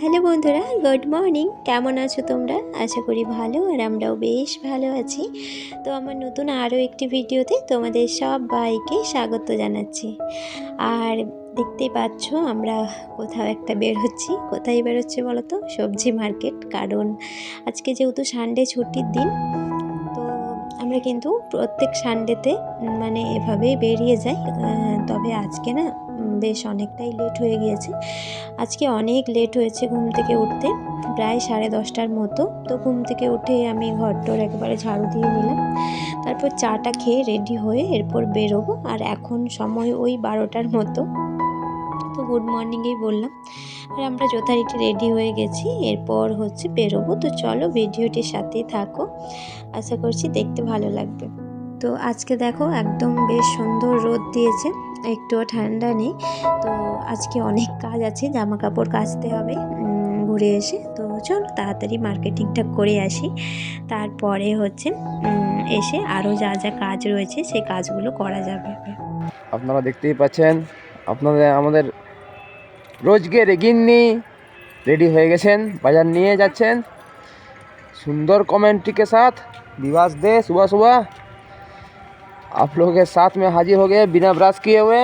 Hello বন্ধুরা, good morning. কেমন আছো তোমরা? আশা করি ভালো, আর আমরাও বেশ ভালো আছি। তো আমার নতুন আরও একটি ভিডিওতে তোমাদের সব বাইকে স্বাগত জানাচ্ছি। আর দেখতেই পাচ্ছ, আমরা কোথাও একটা বের হচ্ছি। কোথায় বের হচ্ছে বলো তো? সবজি মার্কেট। কারণ আজকে যেহেতু সানডে ছুটির দিন আমরা কিন্তু প্রত্যেক সানডেতে মানে এভাবেই বেরিয়ে যাই। তবে আজকে না বেশ অনেকটাই লেট হয়ে গিয়েছে। আজকে অনেক লেট হয়েছে ঘুম থেকে উঠতে, প্রায় সাড়ে দশটার মতো। তো ঘুম থেকে উঠে আমি ঘরটোর একেবারে ঝাড়ু দিয়ে নিলাম। তারপর চাটা খেয়ে রেডি হয়ে এরপর বেরোবো। আর এখন সময় ওই বারোটার মতো। তো গুড মর্নিংয়েই বললাম। আর আমরা যথারীতি রেডি হয়ে গেছি, এরপর হচ্ছে বেরোবো। তো চলো ভিডিওটির সাথেই থাকো। আশা করছি দেখতে ভালো লাগবে। তো আজকে দেখো একদম বেশ সুন্দর রোদ দিয়েছে, একটুও ঠান্ডা নেই। তো আজকে অনেক কাজ আছে জামা কাপড় কাচতে হবে ঘুরে এসে। তো চলো তাড়াতাড়ি মার্কেটিংটা করে আসি। তারপরে হচ্ছে এসে আরও যা যা কাজ রয়েছে, সেই কাজগুলো করা যাবে। আপনারা দেখতেই পাচ্ছেন আপনাদের আমাদের রোজগের গিন্নি রেডি হয়ে গেছেন বাজার নিয়ে যাচ্ছেন सुंदर कमेंट्री के साथ दिवास दे सुबह सुबह आप लोगों के साथ में हाजिर हो गए बिना ब्रश किए हुए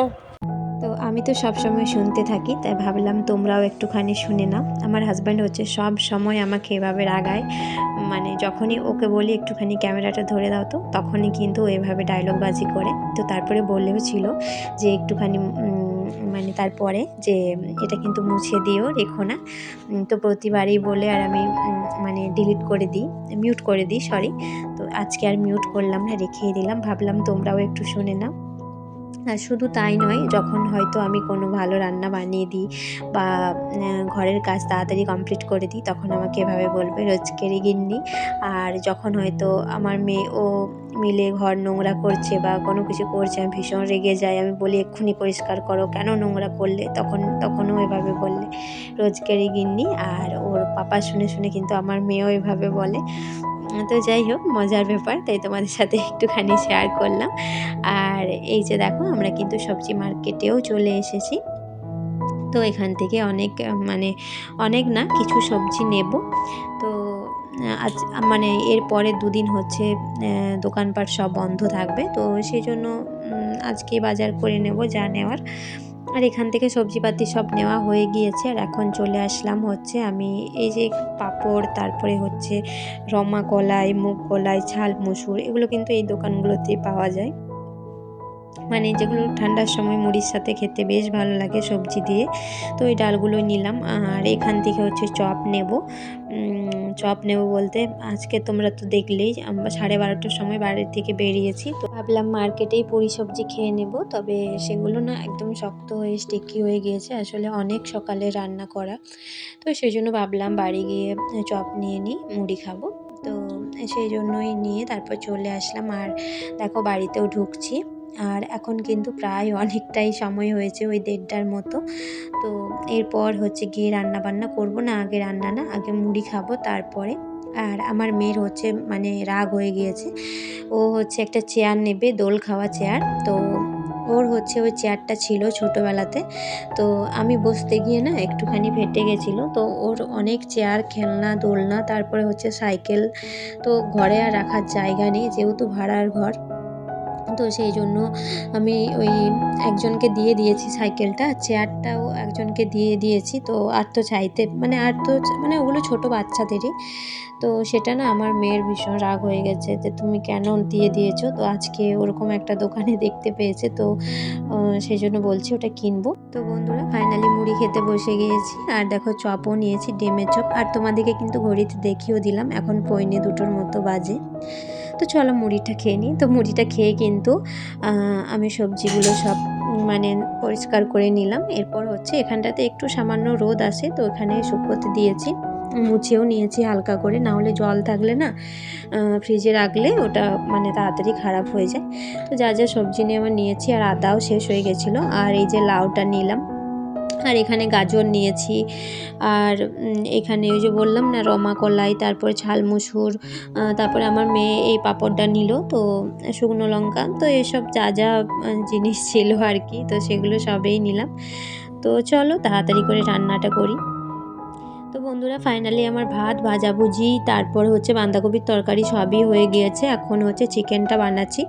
তো আমি তো সব সময় শুনতে থাকি তাই ভাবলাম তোমরাও একটুখানি শুনে নাও আমার হাজব্যান্ড হচ্ছে সব সময় আমাকে এভাবে রাগায় মানে যখনই ওকে বলি একটুখানি ক্যামেরাটা ধরে দাও তো তখনই কিন্তু ও এভাবে ডায়লগবাজি করে তো তারপরে বললেও ছিল যে একটুখানি উম, মানে তারপরে যে, এটা কিন্তু মুছে দিও, রেখো না। তো প্রতিবারই বলে আর আমি মানে ডিলিট করে দিই মিউট করে দিই সরি তো আজকে আর মিউট করলাম না, রেখেই দিলাম। ভাবলাম তোমরাও একটু শুনে নাও। আর শুধু তাই নয়, যখন হয়তো আমি কোনো ভালো রান্না বানিয়ে দিই বা ঘরের কাজ তাড়াতাড়ি কমপ্লিট করে দিই, তখন আমাকে এভাবে বলবে রোজকেরি গিন্নি। আর যখন হয়তো আমার মেয়ে, ও মিলে ঘর নোংরা করছে বা কোনো কিছু করছে, আমি ভীষণ রেগে যাই, আমি বলি, এক্ষুনি পরিষ্কার করো। কেন নোংরা করলে? তখন, তখনও এভাবে বললে রোজকেরি গিন্নি। আর ওর পাপা শুনে শুনে কিন্তু আমার মেয়েও এভাবে বলে। তো যাই হোক, মজার ব্যাপার, তাই তোমাদের সাথে একটুখানি শেয়ার করলাম। আর এই যে দেখো, আমরা কিন্তু সবজি মার্কেটেও চলে এসেছি। তো এখান থেকে অনেক মানে অনেক না, কিছু সবজি নেব। তো, আজ মানে এর পরে দুদিন হচ্ছে দোকানপাট সব বন্ধ থাকবে। তো সেই জন্য আজকে বাজার করে নেব যা নেওয়ার। আর এখান থেকে সবজিপাতি সব নেওয়া হয়ে গিয়েছে। আর এখন চলে আসলাম হচ্ছে আমি এই যে পাপড়, তারপরে হচ্ছে রমা কলাই, মুগ কলাই, ঝাল, মুসুর, এগুলো কিন্তু এই দোকানগুলোতেই পাওয়া যায়। মানে যেগুলো ঠান্ডার সময় মুড়ির সাথে খেতে বেশ ভালো লাগে সবজি দিয়ে। তো ওই ডালগুলো নিলাম। আর এখান থেকে হচ্ছে চপ নেব। চপ নেব বলতে আজকে তোমরা তো দেখলেই আমরা সাড়ে বারোটার সময় বাড়ির থেকে বেরিয়েছি। তো ভাবলাম মার্কেটেই পুরি সবজি খেয়ে নেব। তবে সেগুলো না একদম শক্ত হয়ে স্টিকি হয়ে গিয়েছে। আসলে অনেক সকালে রান্না করা। তো সেই জন্য ভাবলাম বাড়ি গিয়ে চপ নিয়ে নিই, মুড়ি খাব। তো সেই জন্যই নিয়ে তারপর চলে আসলাম। আর দেখো বাড়িতেও ঢুকছি। আর এখন কিন্তু প্রায় অনেকটাই সময় হয়েছে ওই দেড়টার মতো। তো এরপর হচ্ছে গিয়ে রান্না বান্না করব না, আগে রান্না না, আগে মুড়ি খাব তারপরে। আর আমার মেয়ের হচ্ছে মানে রাগ হয়ে গিয়েছে। ও হচ্ছে একটা চেয়ার নেবে, দোল খাওয়া চেয়ার। তো ওর হচ্ছে ওই চেয়ারটা ছিল ছোটোবেলাতে। তো আমি বসতে গিয়ে না একটুখানি ফেটে গেছিল। তো ওর অনেক চেয়ার, খেলনা, দোলনা, তারপরে হচ্ছে সাইকেল। তো ঘরে আর রাখার জায়গা নেই, যেহেতু ভাড়ার ঘর। তো সেই জন্য আমি ওই একজনকে দিয়ে দিয়েছি সাইকেলটা, চেয়ারটাও একজনকে দিয়ে দিয়েছি। তো আর তো চাইতে মানে আর তো মানে ওগুলো ছোটো বাচ্চাদেরই। তো সেটা না আমার মেয়ের ভীষণ রাগ হয়ে গেছে যে তুমি কেন দিয়ে দিয়েছ? তো আজকে ওরকম একটা দোকানে দেখতে পেয়েছে। তো সেই জন্য বলছি ওটা কিনবো। তো বন্ধুরা, ফাইনালি মুড়ি খেতে বসে গিয়েছি। আর দেখো চপও নিয়েছি, ডিমের চপ। আর তোমাদেরকে কিন্তু ঘড়িতে দেখিয়েও দিলাম, এখন পৌনে দুটোর মতো বাজে। তো চলো মুড়িটা খেয়ে নিই। তো মুড়িটা খেয়ে কিন্তু আমি সবজিগুলো সব মানে পরিষ্কার করে নিলাম। এরপর হচ্ছে এখানটাতে একটু সামান্য রোদ আসে তো এখানে শুকোতে দিয়েছি। মুছেও নিয়েছি হালকা করে, না হলে জল থাকলে না ফ্রিজে রাখলে ওটা মানে তাড়াতাড়ি খারাপ হয়ে যায়। তো যা যা সবজি নিয়ে আমার নিয়েছি, আর আদাও শেষ হয়ে গেছিল। আর এই যে লাউটা নিলাম আর এখানে গাজর নিয়েছি। আর এখানে ওই যে বললাম না, রমা কলাই, তারপরে মুসুর তারপরে আমার মেয়ে এই পাঁপড়টা নিল, তো শুকনো লঙ্কা, তো এসব যা যা জিনিস ছিল আর কি, তো সেগুলো সবেই নিলাম। তো চলো তাড়াতাড়ি করে রান্নাটা করি। তো বন্ধুরা ফাইনালি আমার ভাত, ভাজাভুজি, তারপর হচ্ছে বাঁধাকপির তরকারি সবই হয়ে গিয়েছে। এখন হচ্ছে চিকেনটা বানাচ্ছি।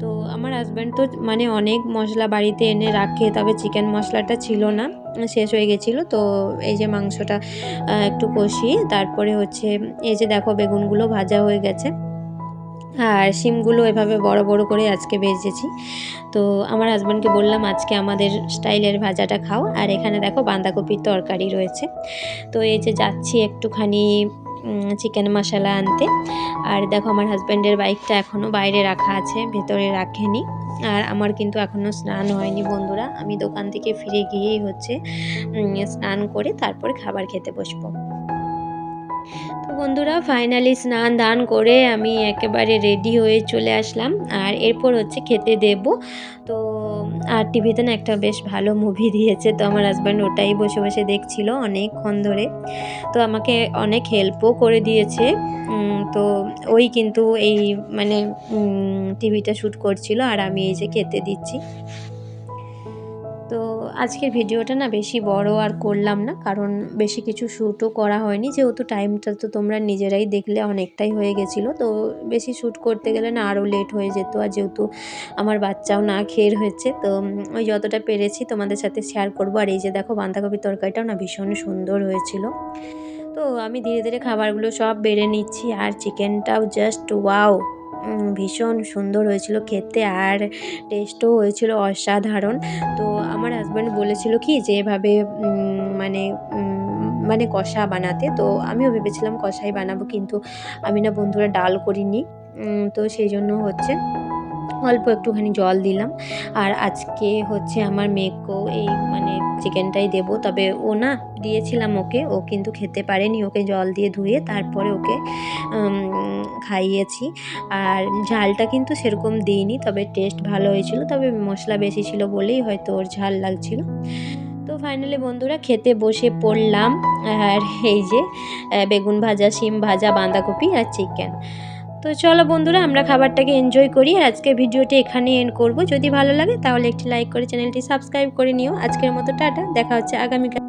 তো আমার হাজব্যান্ড তো মানে অনেক মশলা বাড়িতে এনে রাখে, তবে চিকেন মশলাটা ছিল না। শেষ হয়ে গেছিল। তো এই যে মাংসটা একটু কষিয়ে তারপরে হচ্ছে এই যে দেখো বেগুনগুলো ভাজা হয়ে গেছে। আর শিমগুলো এভাবে বড় বড় করে আজকে ভেজেছি। তো আমার হাজব্যান্ডকে বললাম, আজকে আমাদের স্টাইলের ভাজাটা খাও। আর এখানে দেখো বাঁধাকপির তরকারি রয়েছে। তো এই যে যাচ্ছি একটুখানি চিকেন মশলা আনতে। আর দেখো আমার হাজব্যান্ডের বাইকটা এখনও বাইরে রাখা আছে, ভেতরে রাখেনি। আর আমার কিন্তু এখনও স্নান হয়নি বন্ধুরা। আমি দোকান থেকে ফিরে গিয়েই হচ্ছে স্নান করে তারপর খাবার খেতে বসবো। তো বন্ধুরা ফাইনালি স্নান দান করে আমি একেবারে রেডি হয়ে চলে আসলাম। আর এরপর হচ্ছে খেতে দেব। তো আর টিভিতে না একটা বেশ ভালো মুভি দিয়েছে, তো আমার হাজব্যান্ড ওটাই বসে বসে দেখছিল অনেকক্ষণ ধরে। তো আমাকে অনেক হেল্পও করে দিয়েছে। তো ওই কিন্তু এই মানে টিভিটা শ্যুট করছিল আর আমি এই যে খেতে দিচ্ছি। আজকের ভিডিওটা না বেশি বড় আর করলাম না, কারণ বেশি কিছু শ্যুটও করা হয়নি। যেহেতু টাইমটা তো তোমরা নিজেরাই দেখলে অনেকটাই হয়ে গেছিল, তো বেশি শ্যুট করতে গেলে না আরও লেট হয়ে যেত। আর যেহেতু আমার বাচ্চাও না খেয়ে হয়েছে তো ওই যতটা পেরেছি তোমাদের সাথে শেয়ার করব। আর এই যে দেখো, বাঁধাকপির তরকারিটাও না ভীষণ সুন্দর হয়েছিল। তো আমি ধীরে ধীরে খাবারগুলো সব বেড়ে নিচ্ছি, আর চিকেনটাও জাস্ট ওয়াও ভীষণ সুন্দর হয়েছিল খেতে, আর টেস্টও হয়েছিল অসাধারণ। তো আমার হাজব্যান্ড বলেছিল কি যে, এভাবে মানে মানে কষা বানাতে। তো আমিও ভেবেছিলাম কষাই বানাবো, কিন্তু আমি না বন্ধুরা ডাল করিনি। তো সেই জন্য হচ্ছে অল্প একটুখানি জল দিলাম। আর আজকে হচ্ছে আমার মেয়েকেও এই মানে চিকেনটাই দেবো। তবে ও না, দিয়েছিলাম ওকে। ও কিন্তু খেতে পারেনি। ওকে জল দিয়ে ধুয়ে তারপরে ওকে খাইয়েছি। আর ঝালটা কিন্তু সেরকম দিইনি, তবে টেস্ট ভালো হয়েছিল। তবে মশলা বেশি ছিল বলেই হয়তো ওর ঝাল লাগছিল। তো ফাইনালি বন্ধুরা খেতে বসে পড়লাম। আর এই যে বেগুন ভাজা, শিম ভাজা, বাঁধাকপি আর চিকেন তো চলো বন্ধুরা, আমরা খাবারটাকে এনজয় করি। আর আজকে ভিডিওটি এখানে এন্ড করব। যদি ভালো লাগে তাহলে একটি লাইক করে চ্যানেলটি সাবস্ক্রাইব করে নিও। আজকের মতো টাটা, দেখা হচ্ছে আগামীকাল।